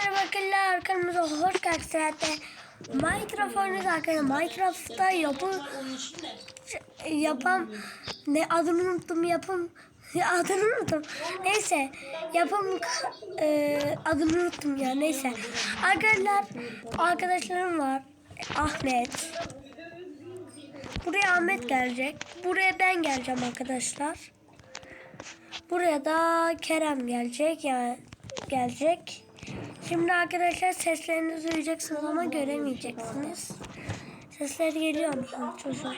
merhaba arkadaşlar kanalımıza hoş geldiniz. Minecraft oynuyoruz arkadaşlar. Minecraft'ta yapı yapan ne adını unuttum yapım ya adını unuttum. Neyse yapım e, adını unuttum ya neyse. Arkadaşlar arkadaşlarım var. Ahmet. Buraya Ahmet gelecek. Buraya ben geleceğim arkadaşlar. Buraya da Kerem gelecek ya gelecek. Şimdi arkadaşlar seslerinizi duyacaksınız ama göremeyeceksiniz. Sesler geliyor mu çocuğum?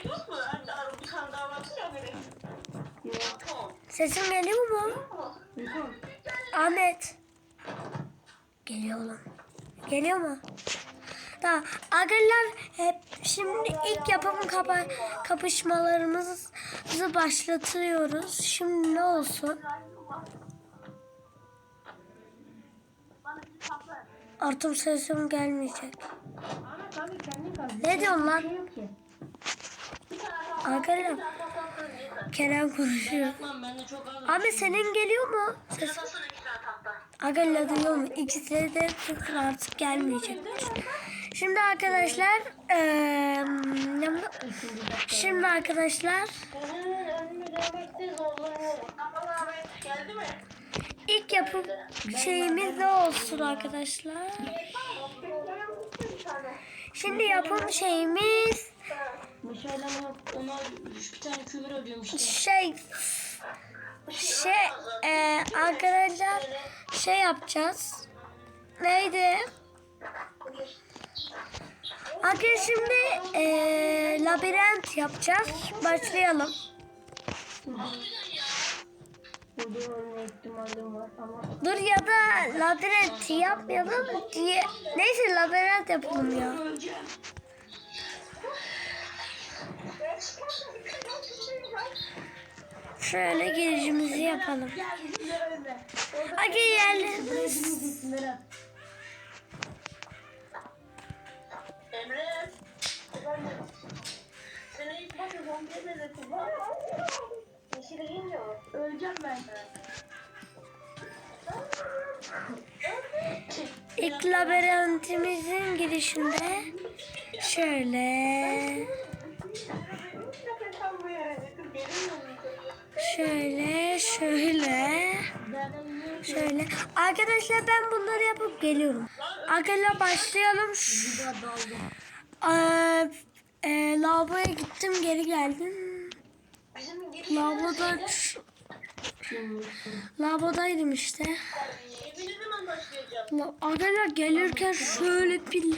Sesim geliyor mu? Ahmet. Geliyor oğlum. Geliyor mu? Tamam. Arkadaşlar hep şimdi ilk yapım kapa kapışmalarımızı başlatıyoruz. Şimdi ne olsun? Artık sesim gelmeyecek. Ne diyorsun lan? Arkadaşlar Kerem konuşuyor. Abi senin geliyor mu? Ses. Arkadaşlar duyuyor mu? İkisi de sıfır artık gelmeyecekmiş. Şimdi arkadaşlar ne- şimdi arkadaşlar ilk yapım şeyimiz ne olsun arkadaşlar? Şimdi yapım şeyimiz şey şey eee, arkadaşlar şey yapacağız. Neydi? Arkadaşlar şimdi eee, labirent yapacağız. Başlayalım. Burada ölme ihtimalim var ama Dur ya da labirent yapmayalım diye. Neyse labirent yapalım ya. öleceğim. Şöyle girişimizi yapalım. Hadi yerlerimiz. Emre. Seni ilk başta zombiye benzetin giyince o. Öleceğim ben. İlk girişinde şöyle şöyle şöyle şöyle arkadaşlar ben bunları yapıp geliyorum. Arkadaşlar başlayalım. Şu, Eee, e, lavaboya gittim geri geldim. Lavaboda lavabodaydım işte. La- Arkadaşlar gelirken şöyle bir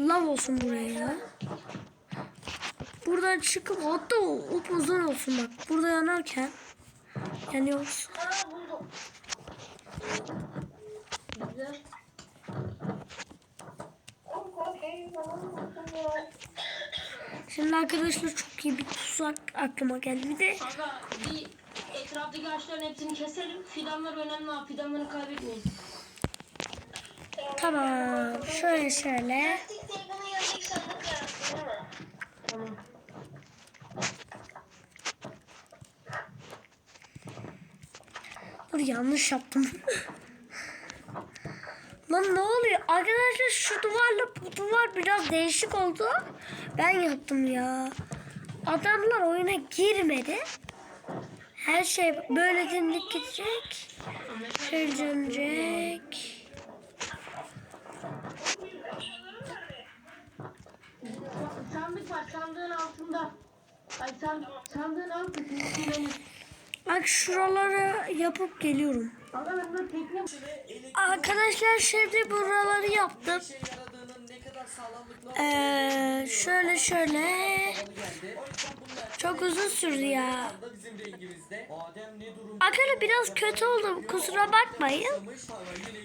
lav olsun buraya ya. Buradan çıkıp hatta o uzun olsun bak. Burada yanarken yanıyoruz. Güzel. Oğlum korkayım falan mısın ya? Şimdi arkadaşlar çok iyi bir tuzak aklıma geldi. Bir de Kanka bir etraftaki ağaçların hepsini keselim. Fidanlar önemli abi. Fidanları kaybetmeyin. tamam şöyle şöyle. Tamam. Dur yanlış yaptım. Lan ne oluyor? Arkadaşlar şu duvarla bu duvar biraz değişik oldu. Ben yaptım ya. Adamlar oyuna girmedi. Her şey böyle dimdik gidecek. Şöyle dönecek. Sandık var. Sandığın altında. Ay san, sandığın altında. Bak şuraları yapıp geliyorum. Arkadaşlar şimdi buraları yaptım. Ee, şöyle şöyle. Çok uzun sürdü ya. Arkadaşlar biraz kötü oldu. Kusura bakmayın.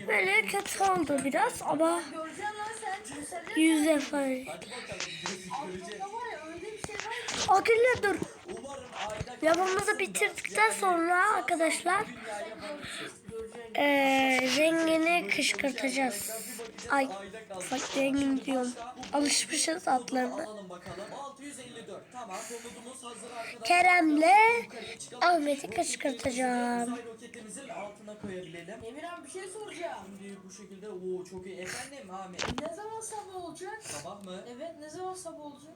Böyle kötü oldu biraz ama yüz defa. Arkadaşlar dur. Yapımızı bitirdikten sonra arkadaşlar eee rengini kışkırtacağız. Ay ufak zengin diyorum. Alışmışız atlarına. Alalım bakalım. 654. Tamam. Komodumuz hazır arkadaşlar. Kerem'le. Ahmet'i kışkırtacağım. Uzay roketimizin altına koyabilelim. Emirhan bir şey soracağım. Şimdi bu şekilde oo çok iyi. Efendim Ahmet. Ne zaman sabah olacak? Sabah mı? Evet ne zaman sabah olacak?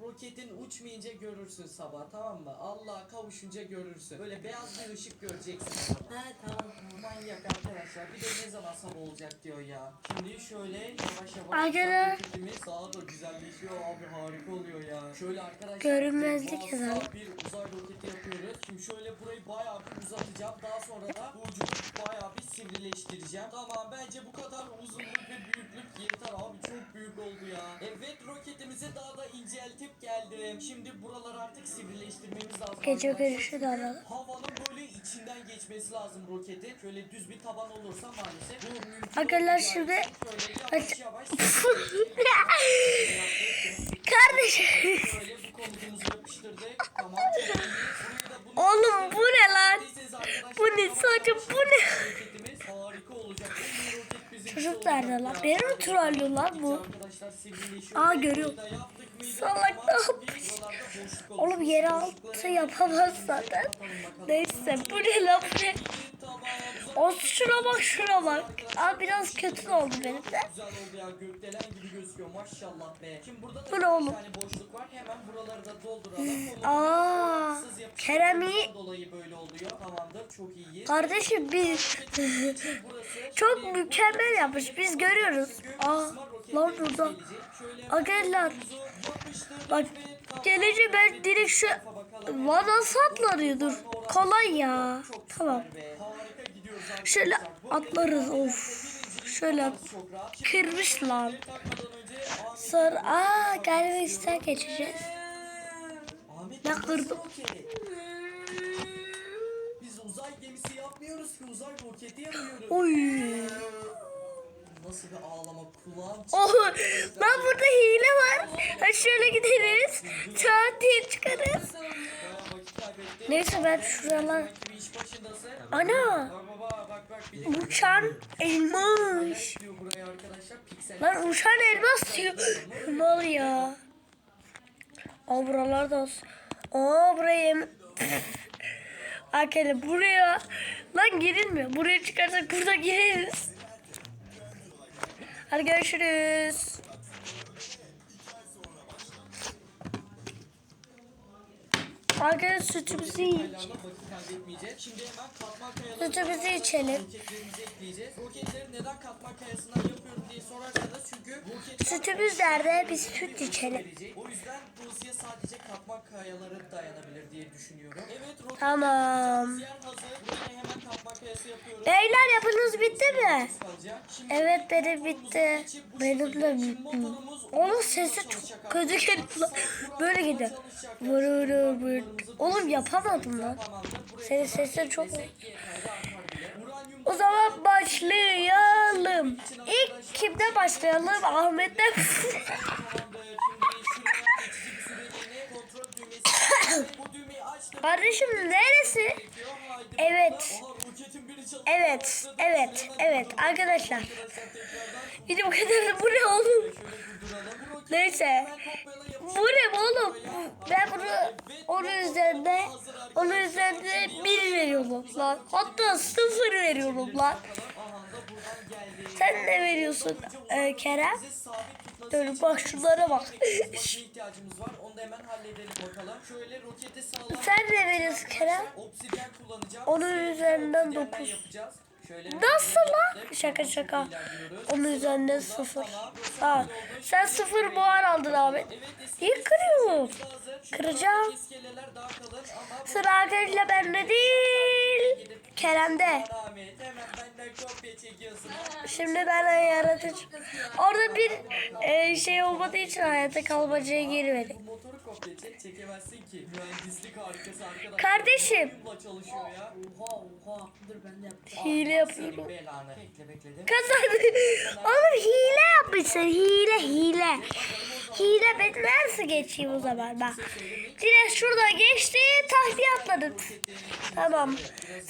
Roketin uçmayınca görürsün sabah tamam mı? Allah kavuşunca görürsün. Böyle beyaz bir ışık göreceksin. He tamam. Manyak arkadaşlar. Bir de ne zaman sabah olacak diyor ya. Şimdi şöyle yavaş yavaş Arkadaşlar- roketimiz daha da güzelleşiyor abi harika oluyor ya. Şöyle arkadaşlar Görünmezlik devasa yazalım. bir uzay roketi yapıyoruz. Şimdi şöyle burayı bayağı bir uzatacağım. Daha sonra da bu ucunu bayağı bir sivrileştireceğim. Tamam bence bu kadar uzunluk ve büyüklük yeter abi çok büyük oldu ya. Evet roketimizi daha da inceltip geldim. Şimdi buraları artık sivrileştirmemiz lazım. Gece görüşü de alalım. Havanın böyle içinden geçmesi lazım roketin. Şöyle düz bir taban olursa maalesef bu mümkün Arkadaşlar şimdi- yavaş yavaş Kardeşim. Şöyle bu komutumuzu yapıştırdık. Tamam. Oğlum bu ne lan? Bu ne saçım bu ne? Harika olacak. Çocuk nerede lan? Beni mi trollüyor lan bu? Aa, görüyorum. Salak ne yapmış? Oğlum Boşlukları altı yapamaz zaten. Neyse bu ne lan bu ne? O şuna bak şuna bak. Aa biraz kötü oldu benim de. Bu ne oğlum? Aa, Kerem iyi. Kardeşim biz çok mükemmel yapmış. Biz görüyoruz. Aa lan burada. Arkadaşlar bak gelince ben direkt şu lan nasıl atlanıyor dur. Kolay ya. Tamam. Şöyle atlarız of. Şöyle kırmış lan. Önce Ahmet Sonra aa galiba üstten geçeceğiz. Nasıl kırdım. Biz uzay gemisi yapmıyoruz ki uzay roketi yapıyoruz. Oy. Nasıl bir ağlama kulağım Oh, lan burada hile var. Ha şöyle gideriz. Çat diye çıkarız. Neyse ben şuralar. Ana. Uçan elmas. Lan uçan elmas diyor. Ne oluyor? Aa buralarda olsun. Aa buraya Arkadaşlar buraya lan girilmiyor. Buraya çıkarsak burada gireriz. Hadi görüşürüz. Arkadaşlar sütümüzü kayaları Sütümüzü içelim. Roketleri neden katman kayasından Sütümüz nerede? Biz süt içelim. O yüzden ısıya sadece katman kayaları dayanabilir diye düşünüyorum. Evet Tamam. Beyler yapınız bitti mi? Evet benim bitti. Benim de bitti. Onun sesi çok kötü geliyor. Böyle gidiyor. Oğlum yapamadım lan. Senin sesin çok... Zaman başlayalım. İlk kimden başlayalım? Ahmet'ten. Kardeşim neresi? Evet. Evet, evet, evet arkadaşlar. Video bu kadar bu ne oğlum? Neyse. Bu ne oğlum? Ben bunu onun üzerinde onun üzerinde bir veriyorum lan. Hatta sıfır veriyorum lan. Sen ne veriyorsun e, Kerem? Dur bak şunlara bak. Sen ne veriyorsun Kerem? Onun üzerinden dokuz. Nasıl lan? Şaka şaka. Onun üzerinde sıfır. Tamam. Sen sıfır puan aldın abi. İyi kırıyorum. Kıracağım. Sıra arkadaşlar bende değil. Kerem'de. Şimdi ben yaratıcı. Orada bir e, şey olmadığı için hayata kalmacaya arkadaşlar. Kardeşim. Bununla ben. Hile mi? Kazandı. Oğlum hile yapmışsın. Hile hile. Hile ben nasıl geçeyim o zaman bak. Direkt şurada geçti tahliye atladık. Tamam.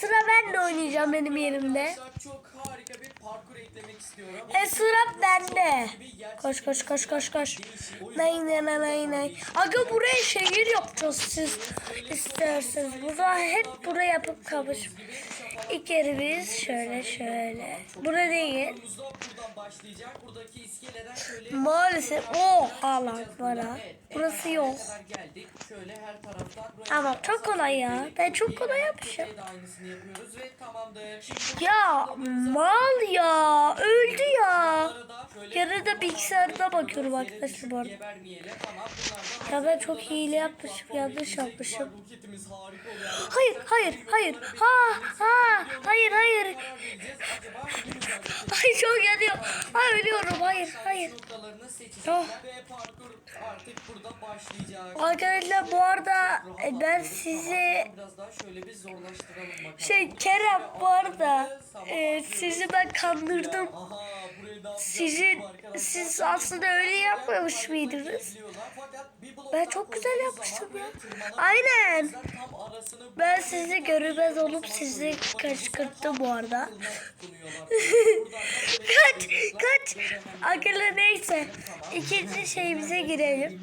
Sıra ben de oynayacağım benim yerimde. E sıra bende. Koş koş koş koş koş. Nay nay nay nay. Aga buraya şehir yapacağız siz isterseniz. Burada hep buraya yapıp kalmış. İlk kere biz şöyle şöyle. Bura değil. Maalesef o hala bana. Evet, Burası yok. Ama çok kolay ya. Ben çok kolay yapmışım. Ya mal ya. Da Yarıda bilgisayarda bakıyorum arkadaşlar bu arada. Ya ben çok hile yapmışım. Yanlış yapmışım. Hayır hayır hayır. Ha ha hayır hayır. Ay çok yanıyor. Ay ölüyorum. Hayır hayır. Oh. Arkadaşlar bu arada e, ben sizi şey Kerem bu arada e, sizi ben kandırdım. Arkadaşlar. siz aslında öyle yapmamış mıydınız? Ben çok güzel yapmıştım ya. Aynen. Ben sizi görünmez olup sizi kışkırttım bu arada. Kaç kaç. Arkadaşlar neyse. İkinci şeyimize girelim.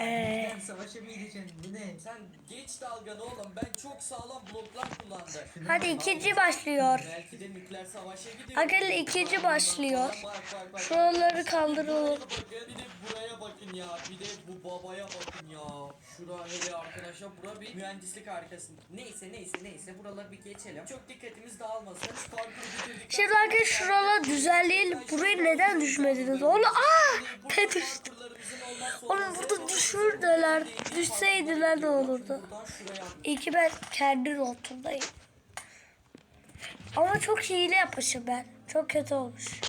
Ee. Ben savaşa mı gideceksin? Bu ne? Sen geç dalganı oğlum. Ben çok sağlam bloklar kullandım. Hadi ikinci başlıyor. Arkadaşlar ikinci başlıyor. Bak. Şuraları kaldıralım. Bakın, bir de buraya bakın ya. Bir de bu babaya bakın ya. Şura hele arkadaşlar bura bir mühendislik harikası. Neyse neyse neyse buraları bir geçelim. Çok dikkatimiz dağılmasın. Şimdi arkadaşlar şuraları düzenleyelim. Buraya neden düşmediniz? Oğlum aa düştü? Oğlum burada düşürdüler. Düşseydiler ne olurdu? İyi ki ben kendi notundayım. Ama çok hile yapmışım ben. Çok kötü olmuş.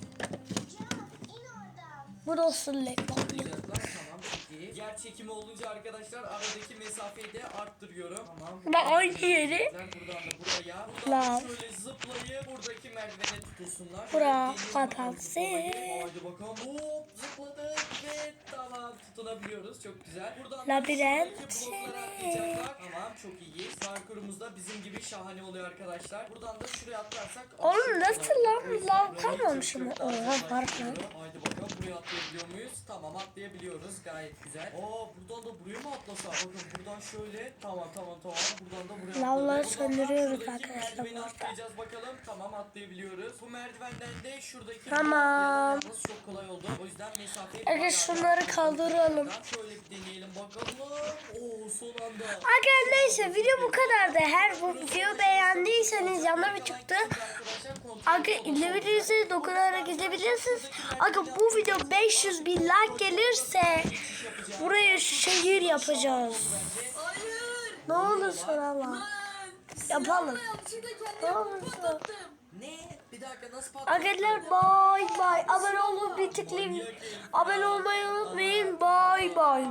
Bu da olsun laptop. atlayacaklar. Tamam iyi. Yer çekimi olunca arkadaşlar aradaki mesafeyi de arttırıyorum. Tamam. Ben aynı yeri. Buradan da buraya. Lan. Buradan şöyle zıplayıp buradaki merdivene tutunsunlar. Bura zıplamayı. Hadi bakalım. Hop zıpladık ve tamam tutunabiliyoruz. Çok güzel. Buradan da Labirent şuradaki blokları atlayacaklar. Tamam çok iyi. Parkurumuz da bizim gibi şahane oluyor arkadaşlar. Buradan da şuraya atlarsak. Oğlum nasıl lan? Lav kalmamış mı? Oha, pardon. Haydi bakalım buraya atlayabiliyor muyuz? Tamam atlayabiliyoruz. Gayet güzel. Aa buradan da buraya mı atlasak? Bakın buradan şöyle. Tamam tamam tamam. Buradan da buraya Lavları söndürüyoruz arkadaşlar merdiveni bu arada. atlayacağız bakalım. Tamam atlayabiliyoruz. Bu merdivenden de şuradaki Tamam. Yalnız çok kolay oldu. O yüzden mesafeyi bayağı şunları kaldıralım. Şöyle bir deneyelim bakalım. Oo son anda. Arkadaşlar neyse video bu kadardı. Her bu videoyu beğendiyseniz yanına bir çıktı. Aga ilebilirsiniz dokunarak gidebilirsiniz. Aga bu video 500 bin like gelirse buraya şehir yapacağız. Ne olursun ama. Yapalım. Ne olursun. Arkadaşlar bay bay. Abone olun bir tıklayın. Abone olmayı unutmayın. Bay bay.